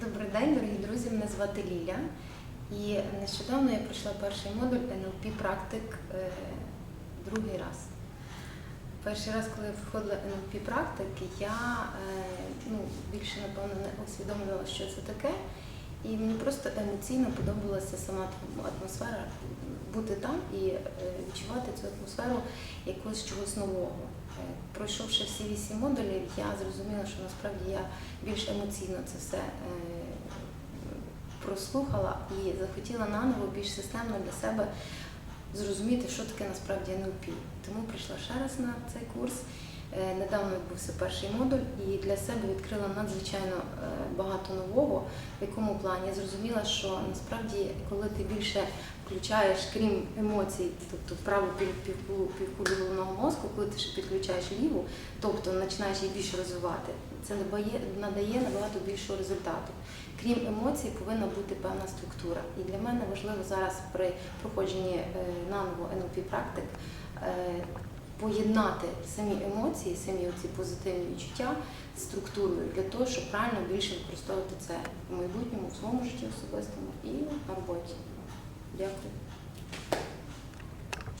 Добрий день, дорогі друзі. Мене звати Ліля. І нещодавно я пройшла перший модуль НЛП практик е, другий раз. Перший раз, коли я входила НЛП практики, я е, ну, більше напевно не усвідомлювала, що це таке. І мені просто емоційно подобалася сама атмосфера бути там і е, відчувати цю атмосферу якогось чогось нового. Е, Пройшовши всі вісім модулів, я зрозуміла, що насправді я більш емоційно це все е, прослухала і захотіла наново більш системно для себе зрозуміти, що таке насправді НЛП. Тому прийшла ще раз на цей курс. Недавно відбувся перший модуль і для себе відкрила надзвичайно е, багато нового, в якому плані я зрозуміла, що насправді, коли ти більше включаєш, крім емоцій, тобто праву пів- півкулу півкулю головного мозку, коли ти ще підключаєш ліву, тобто починаєш її більше розвивати, це надає, надає набагато більшого результату. Крім емоцій, повинна бути певна структура. І для мене важливо зараз при проходженні е, наново НЛП практик е, поєднати самі емоції, самі ці позитивні відчуття з структурою для того, щоб правильно більше використовувати це в майбутньому, в своєму житті особистому і на роботі. Дякую.